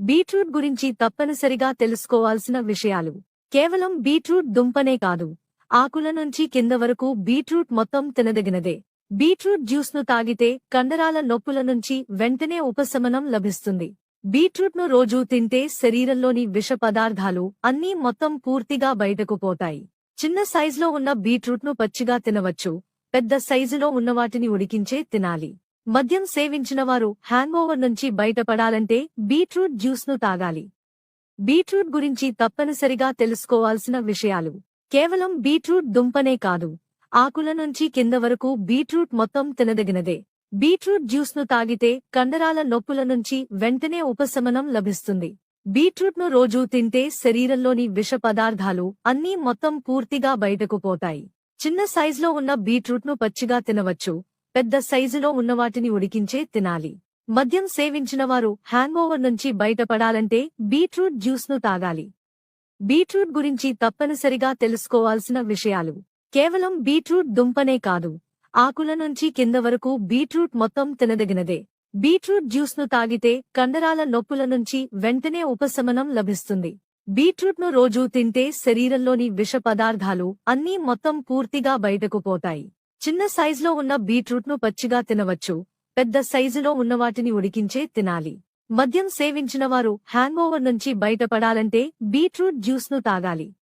Beetroot గురించి తప్పనిసరిగా తెలుసుకోవాల్సిన విషయాలు. కేవలం బీట్రూట్ దుంపనే కాదు. ఆకుల నుంచి కింద వరకు బీట్రూట్ మొత్తం తినదగినదే. బీట్రూట్ జ్యూస్ను తాగితే కండరాల నొప్పుల నుంచి వెంటనే ఉపశమనం లభిస్తుంది. బీట్రూట్ను రోజూ తింటే శరీరంలోని విష పదార్థాలు అన్నీ మొత్తం పూర్తిగా బయటకు పోతాయి. చిన్న సైజులో ఉన్న బీట్రూట్ను పచ్చిగా తినవచ్చు. పెద్ద సైజులో ఉన్నవాటిని ఉడికించే తినాలి. మద్యం సేవించినవారు హ్యాంగోవర్ నుంచి బయటపడాలంటే బీట్రూట్ జ్యూస్ను తాగాలి. బీట్రూట్ గురించి తప్పనిసరిగా తెలుసుకోవాల్సిన విషయాలు. కేవలం బీట్రూట్ దుంపనే కాదు. ఆకుల నుంచి కింద వరకు బీట్రూట్ మొత్తం తినదగినదే. బీట్రూట్ జ్యూస్ను తాగితే కండరాల నొప్పుల నుంచి వెంటనే ఉపశమనం లభిస్తుంది. బీట్రూట్ను రోజూ తింటే శరీరంలోని విష పదార్థాలు అన్నీ మొత్తం పూర్తిగా బయటకు పోతాయి. చిన్న సైజులో ఉన్న బీట్రూట్ను పచ్చిగా తినవచ్చు. పెద్ద సైజులో ఉన్నవాటిని ఉడికించే తినాలి. మద్యం సేవించిన వారు హ్యాంగోవర్ నుంచి బయటపడాలంటే బీట్రూట్ జ్యూస్ను తాగాలి. బీట్రూట్ గురించి తప్పనిసరిగా తెలుసుకోవాల్సిన విషయాలు. కేవలం బీట్రూట్ దుంపనే కాదు. ఆకుల నుంచి కింద వరకు బీట్రూట్ మొత్తం తినదగినదే. బీట్రూట్ జ్యూస్ను తాగితే కండరాల నొప్పుల నుంచి వెంటనే ఉపశమనం లభిస్తుంది. బీట్రూట్ను రోజూ తింటే శరీరంలోని విష పదార్థాలు అన్నీ మొత్తం పూర్తిగా బయటకు పోతాయి. చిన్న సైజులో ఉన్న బీట్రూట్ను పచ్చిగా తినవచ్చు. పెద్ద సైజులో ఉన్నవాటిని ఉడికించే తినాలి. మద్యం సేవించిన వారు హ్యాంగోవర్ నుంచి బయటపడాలంటే బీట్రూట్ జ్యూస్ను తాగాలి.